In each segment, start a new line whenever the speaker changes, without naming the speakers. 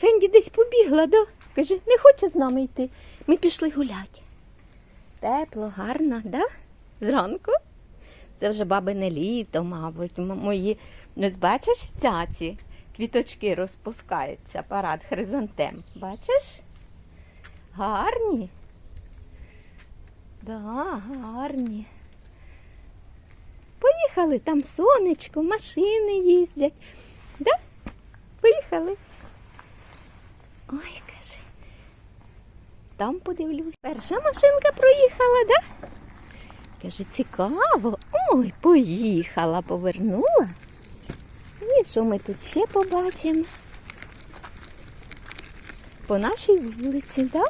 Фенді десь побігла, да? Каже, не хоче з нами йти. Ми пішли гуляти. Тепло, гарно, да? Зранку. Це вже бабине літо, мабуть, мої. Ось бачиш цяці? Квіточки розпускаються, парад хризантем. Бачиш? Гарні. Да, гарні. Поїхали, там сонечко, машини їздять. Да? Поїхали. Ой, каже. Там подивлюсь. Перша машинка проїхала, да? Каже, цікаво. Ой, поїхала, повернула. І що ми тут ще побачимо? По нашій вулиці, да?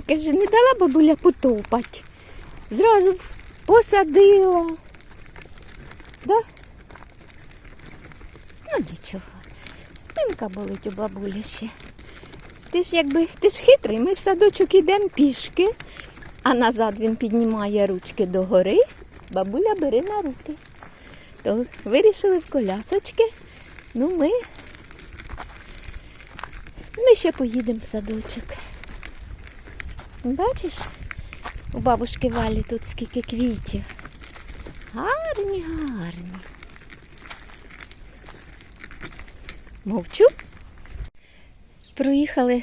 Каже, не дала бабуля потопать. Зразу посадила. Да? Нічого. Спинка болить у бабулі ще. Ти ж якби ти ж хитрий, ми в садочок ідемо пішки, а назад він піднімає ручки догори, бабуля бери на руки. То вирішили в колясочки. Ну ми. Ми ще поїдемо в садочок. Бачиш, у бабушки Валі тут скільки квітів. Гарні, гарні. Мовчу. Проїхали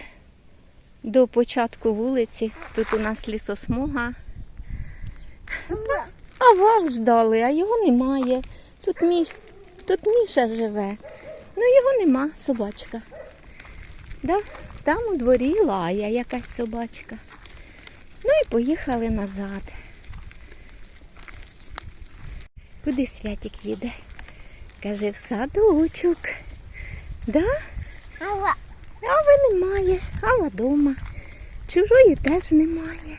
до початку вулиці. Тут у нас лісосмуга. А вав ждали, а його немає. Тут, Міш... Тут Міша живе. Ну його нема, собачка. Да? Там у дворі лая якась собачка. Ну і поїхали назад. Куди Святик їде? Каже, в садочок. Да?
Ава.
Ави немає, Ава дома. Чужої теж немає.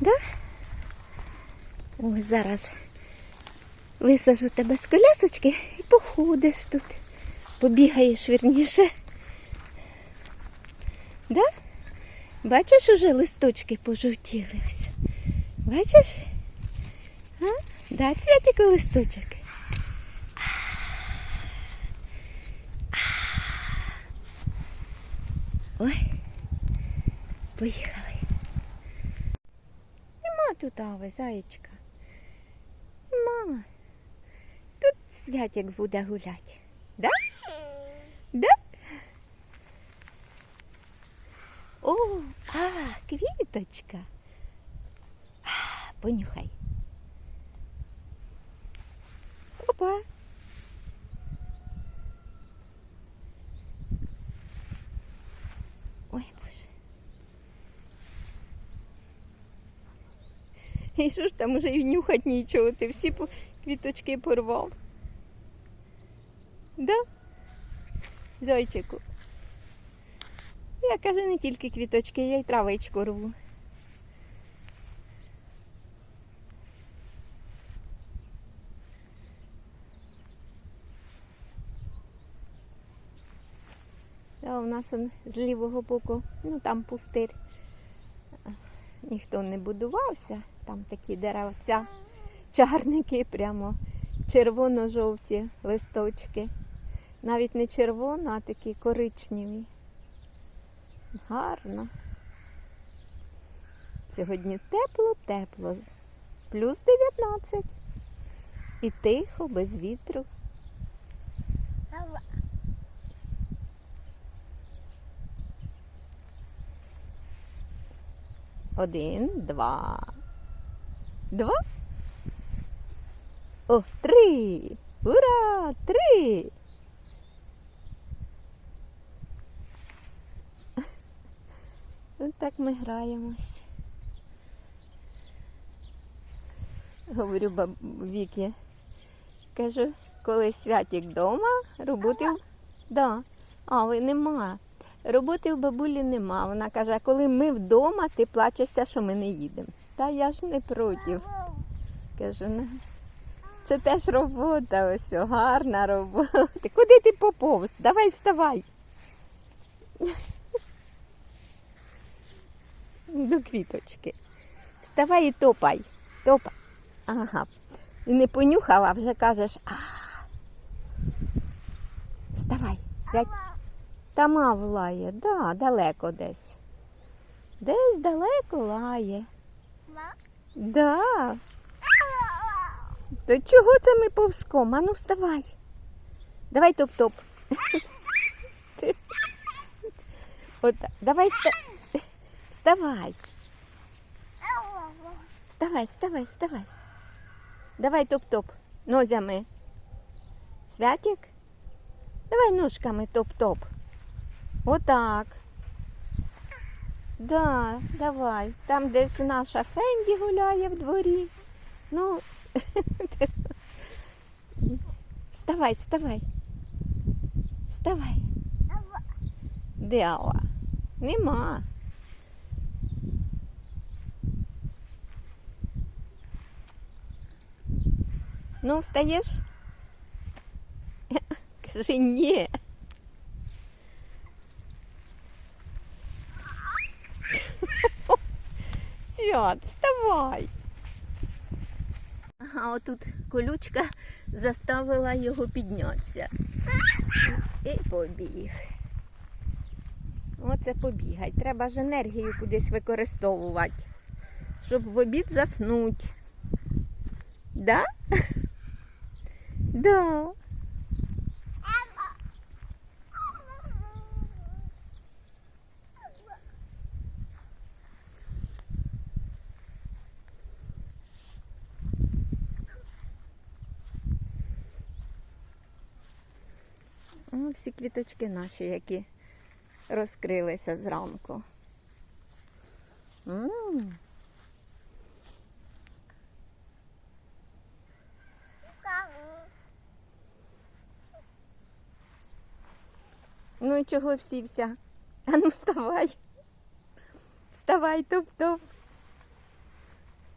Да? Ось зараз висажу тебе з колясочки і походиш тут. Побігаєш вірніше. Да? Бачиш, уже листочки пожовтіли. Бачиш? А? Дай святику листочок. Ой, поїхали. Нема тут ави, заєчка. Нема. Тут святик буде гуляти. Да? Да? О, а, квіточка. А, понюхай. Опа. Ой, боже. І що ж там уже і нюхать нічого, ти всі квіточки порвав. Да? Зайчику. Я кажу, не тільки квіточки, я й травичку рву. А у нас он з лівого боку, ну там пустир. Ніхто не будувався, там такі деревця, чарники прямо, червоно-жовті листочки. Навіть не червоно, а такі коричневі. Гарно. Сьогодні тепло-тепло, плюс 19. І тихо, без вітру. Один, два. Два. О, три. Ура! Три. Ось так ми граємось. Говорю баб Вікі. Кажу, коли святік вдома, роботи. в- Да. А, ви нема. Роботи у бабулі нема. Вона каже, а коли ми вдома, ти плачешся, що ми не їдемо. Та я ж не проти. Кажу, «Ну, це теж робота, ось гарна робота. Куди ти поповз? Давай вставай. До квіточки. Вставай і топай. Топай. Ага. І не понюхала, вже кажеш, а. Вставай, свять. Там мав лає, да, далеко десь. Десь далеко лає. Да. То чого це ми повзком? Ану вставай. Давай топ-топ. От, давай вста... вставай. Вставай, вставай, вставай. Давай топ-топ. Нозями. Святик? Давай ножками топ-топ. Отак. Да, давай. Там десь наша Фенді гуляє в дворі. Ну. Вставай, вставай. Вставай. Де Алла? Нема. Ну, встаєш? Кажи ні. Свят, вставай. Ага, отут колючка заставила його піднятися. І побіг. Оце побігай. Треба ж енергію кудись використовувати, щоб в обід заснути. Да? Да. О, всі квіточки наші, які розкрилися зранку. М, Ну і чого всівся? А ну вставай. Вставай, топ-топ.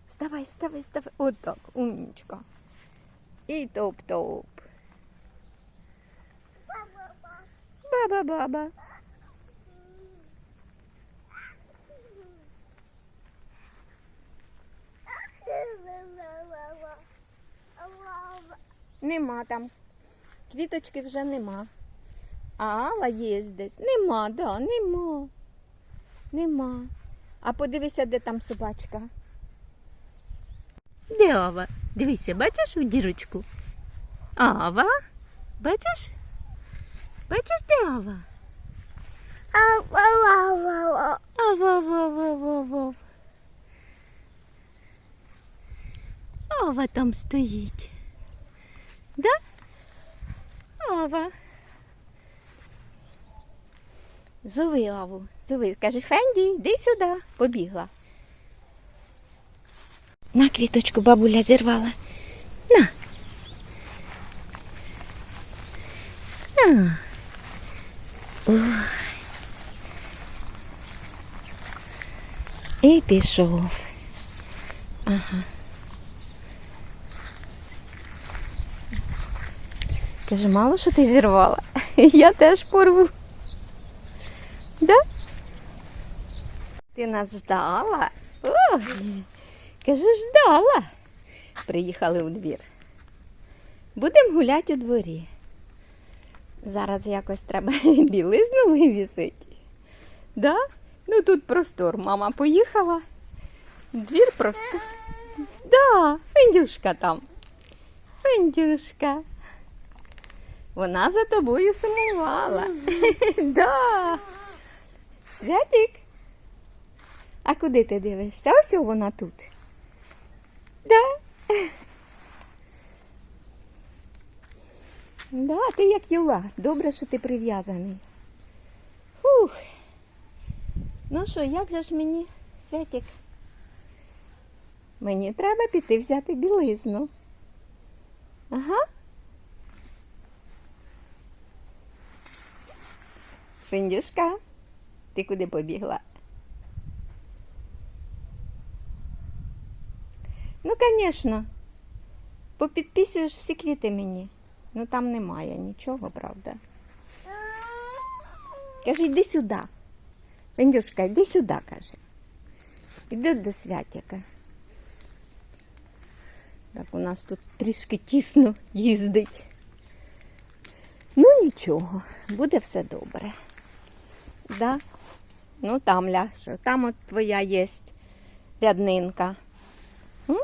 Вставай, вставай, вставай. От так, умнічка. І топ-топ. Баба-баба. Нема там. Квіточки вже нема. А Алла є десь. Нема, да, нема. Нема. А подивися, де там собачка. Де Ава? Дивися, бачиш у дірочку? Ава? Бачиш? Бачиш, де Ава? Ава, ава, ава, ава. Ава там стоїть. Да? Ава. Зови Аву, зови. Каже, Фенді, йди сюди. Побігла. На квіточку бабуля зірвала. На. На. І пішов. Ага. Каже, мало що ти зірвала. Я теж порву. Да? Ти нас ждала? Ой, каже, ждала. Приїхали у двір. Будемо гуляти у дворі. Зараз якось треба білизну вивісити. Да? Ну тут простор. Мама поїхала. Двір просто. Да, Фендюшка там. Фендюшка. Вона за тобою сумувала. да. Святик. А куди ти дивишся? Ось вона тут. Да. Да, ти як юла. Добре, що ти прив'язаний. Фух. Ну що, як же ж мені, Святик? Мені треба піти взяти білизну. Ага. Фіндюшка, ти куди побігла? Ну, звісно, попідписуєш всі квіти мені. Ну там немає нічого, правда. Каже, йди сюди. Фіндюшка, йди сюди, каже. Іди до святяка. Так, у нас тут трішки тісно їздить. Ну нічого, буде все добре. Да? Ну там ляж, там от твоя є ряднинка. М?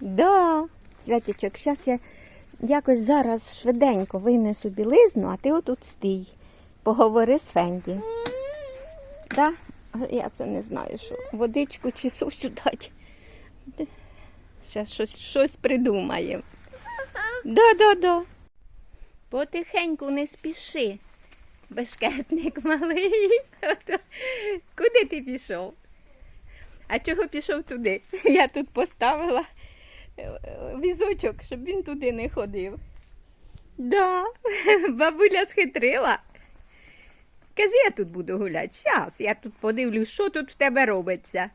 Да, Святічок, зараз я якось зараз швиденько винесу білизну, а ти отут стій. Поговори з Фенді. Да? Я це не знаю, що водичку чи сусю дати. Зараз щось, щось придумаємо. Да, да, да. Потихеньку не спіши, бешкетник малий. Куди ти пішов? А чого пішов туди? Я тут поставила візочок, щоб він туди не ходив. Да, бабуля схитрила. Кажи, я тут буду гуляти. Щас, я тут подивлюсь, що тут в тебе робиться.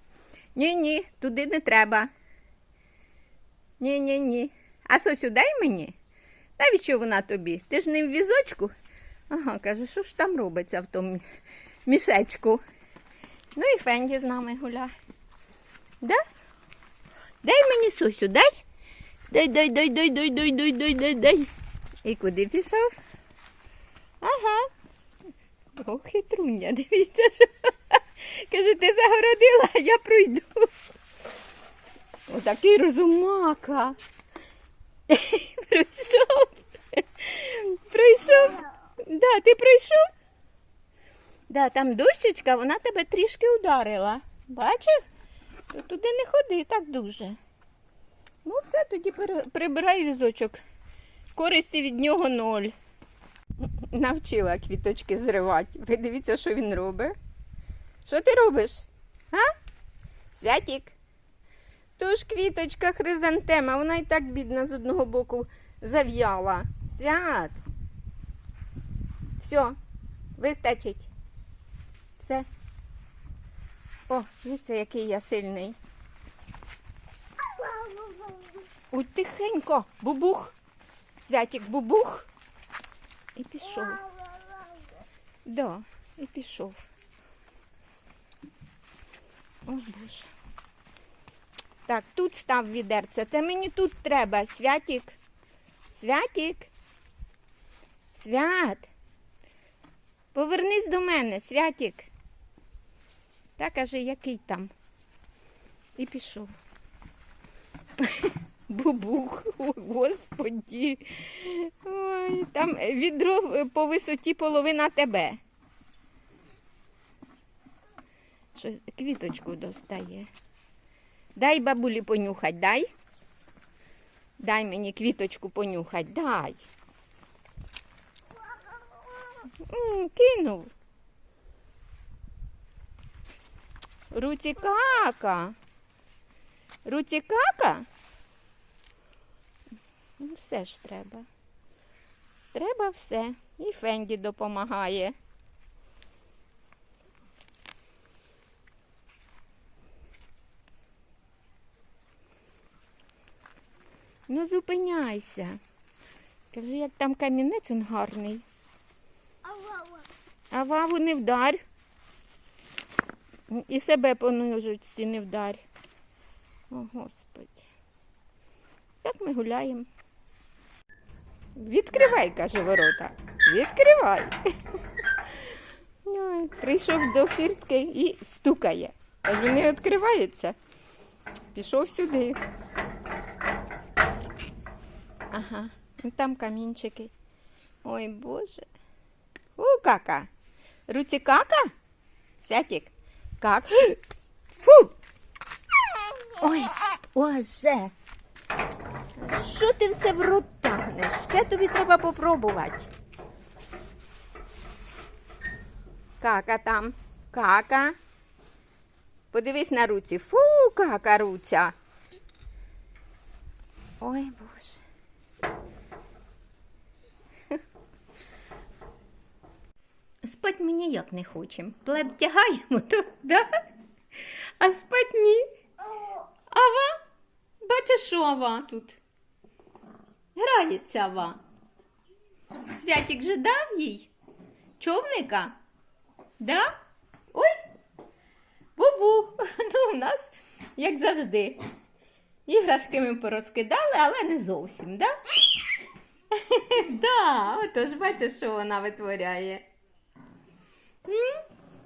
Ні, ні, туди не треба. Ні, ні. А Сосю, дай мені? Навіщо вона тобі? Ти ж не в візочку? Ага, каже, що ж там робиться в тому мішечку? Ну і Фенді з нами гуляє. Да? Дай мені Сосю, дай. Дай, дай, дай, дай, дай, дай, дай, дай, дай, дай. І куди пішов? Ага. О, хитруня, дивіться, що. Каже, ти загородила, а я пройду. Отакий розумака. Прийшов. Прийшов. Да, ти прийшов? Да, там дощечка, вона тебе трішки ударила. Бачив? Туди не ходи так дуже. Ну, все, тоді прибирай візочок. Користі від нього ноль. Навчила квіточки зривати. Ви дивіться, що він робить. Що ти робиш? А? Святік? То ж квіточка хризантема, вона і так бідна з одного боку зав'яла. Свят. Все, вистачить. Все. О, дивіться, який я сильний. Ой, тихенько, бубух. Святік бубух. І пішов. Да, і пішов. Ой, Боже. Так, тут став відерце. Це мені тут треба. Святік. Святік. Свят. Повернись до мене, святік. Та каже, який там. І пішов. Бубух, о, господі. Ой, там відро по висоті половина тебе. Що квіточку достає. Дай бабулі понюхать, дай. Дай мені квіточку понюхать, дай. Кинув. Руці кака. Руці? Ну, все ж треба. Треба все. І Фенді допомагає. Ну, зупиняйся. Кажи, як там камінець він гарний. А ваву не вдарь. І себе по ножичці не вдарь. О, Господи. Так ми гуляємо. Відкривай, каже ворота. Відкривай. Прийшов до фіртки і стукає. Кажу, не відкривається. Пішов сюди. Ага, ну там камінчики. Ой, Боже. О, кака. Руці кака? Святік. Как? Фу! Ой, Боже. Що ти все в рот тягнеш? Все тобі треба попробувати. Кака там. Кака. Подивись на руці. Фу, кака руця. Ой, Боже. Спать ми ніяк не хочемо. Плед тягаємо, то да? А спать ні. Ава? Бачиш, Ава тут? Грається Ава. Святік же дав їй човника? Да? Ой. Бубу. Ну, у нас, як завжди. Іграшки ми порозкидали, але не зовсім, да? Да, отож бачиш, що вона витворяє.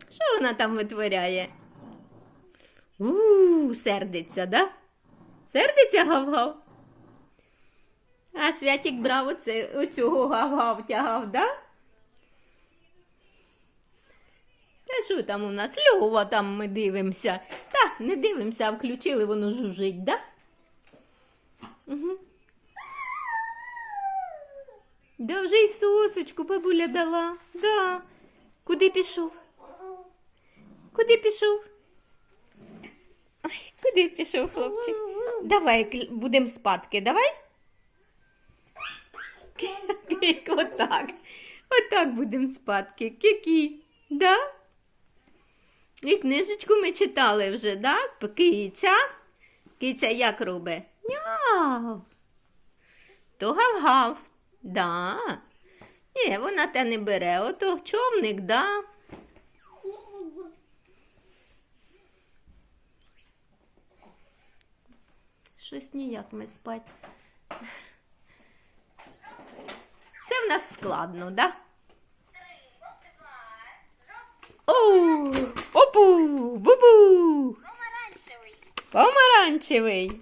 Що вона там витворяє? У, сердиться, да? Сердиться гав-гав? А Святік брав оце, оцього гав-гав тягав, да? Та що там у нас? Льова там ми дивимося. Та, не дивимося, а включили, воно жужить, да? Угу. Да вже й сосочку бабуля дала. Да. Куди пішов? Куди пішов? Ой, куди пішов, хлопчик? Давай будемо спадки, давай. Кик, Отак. Отак будемо спадки. Кікі. Да? І книжечку ми читали вже, да? Киця. Киця як робить? Няв. То гав-гав. Да. Ні, вона те не бере. Ото човник, да. Щось ніяк ми спать. Це в нас складно, да? Оу, опу, бубу,
Помаранчевий.
помаранчевий.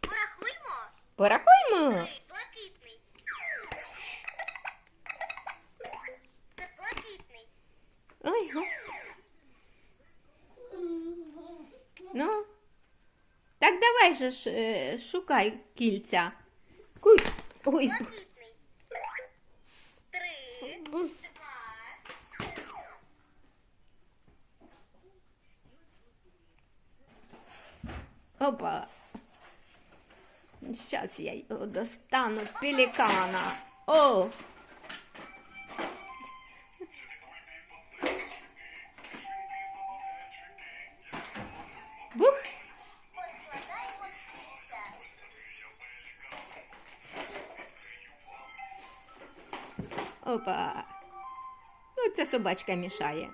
Порахуймо.
Порахуймо. Ой, господи. Ну, так давай же ж, е, шукай кільця. Куй. Ой.
Три.
Опа. Зараз я достану пелікана. О! Собачка мішає.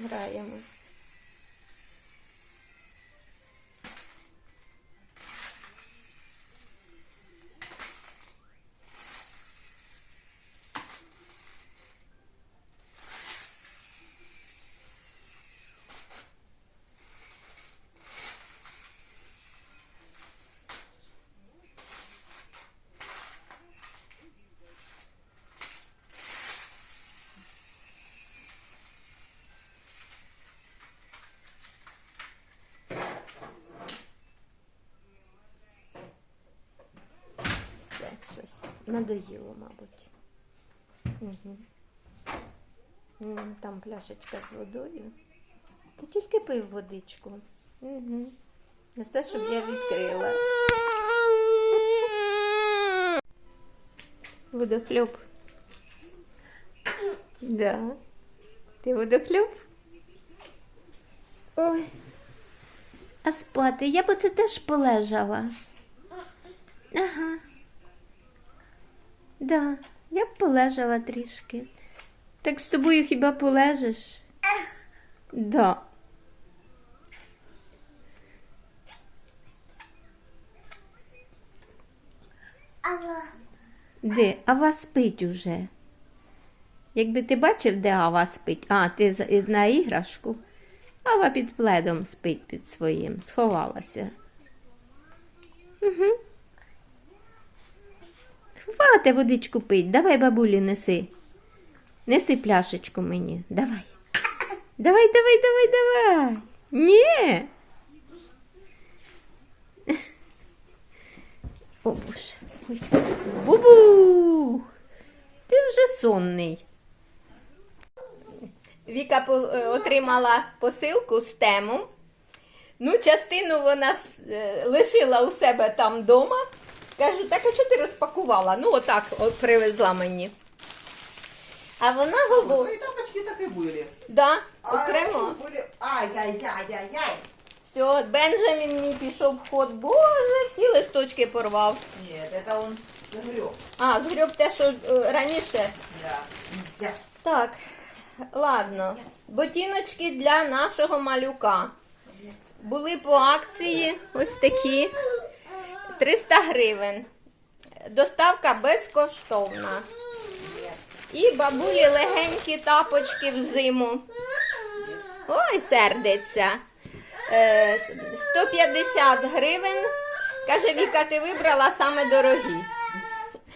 Граємось. Все, щось надоїло, мабуть. Угу. Там пляшечка з водою. Ти тільки пив водичку. Угу. Не все, щоб я відкрила. Водохльоп. Да. Ти водохльоп? Ой. А спати я б оце теж полежала. Ага. Да, я б полежала трішки. Так з тобою хіба полежиш? Да.
Ава.
Де? Ава спить уже. Якби ти бачив, де Ава спить, а ти на іграшку. Ава під пледом спить під своїм, сховалася. Угу. Хвати водичку пить, давай бабулі неси. Неси пляшечку мені. Давай. Давай, давай, давай, давай. Ні. О, Боже. Ой. Бубух! Ти вже сонний. Віка е, отримала посилку з тему. Ну, частину вона е, лишила у себе там вдома, Кажу, так а що ти розпакувала? Ну, отак от привезла мені. А вона говорить,
Твои тапочки так и были.
да,
А
окремо.
эти были... Ай-яй-яй-яй-яй.
Все, Бенджамін мій пішов в ход. Боже, всі листочки порвав.
Нет, это он сгреб.
А, згреб те, що е, раніше.
Да. Нельзя.
Так, ладно. Ботиночки для нашого малюка. Були по акції ось такі. 300 гривень. Доставка безкоштовна. І бабулі легенькі тапочки в зиму. Ой, сердиться. Е, 150 гривень. Каже, Віка, ти вибрала саме дорогі.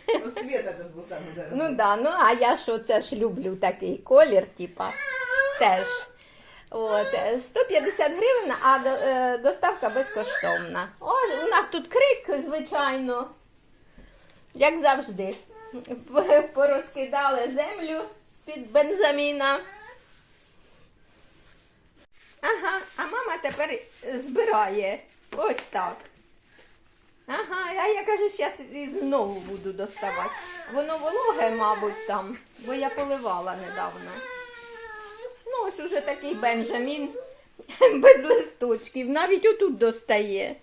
Ну, цвет этот был самый дорогой.
Ну да, ну а я що це ж люблю такий колір, типа, теж. От, е, 150 гривень, а до- е, доставка безкоштовна. О, у нас тут крик, звичайно. Як завжди. Порозкидали землю з-під Бенджаміна. Ага, а мама тепер збирає. Ось так. Ага, а я кажу, зараз знову буду доставати. Воно вологе, мабуть, там, бо я поливала недавно. Ну, ось уже такий Бенджамін без листочків, навіть отут достає.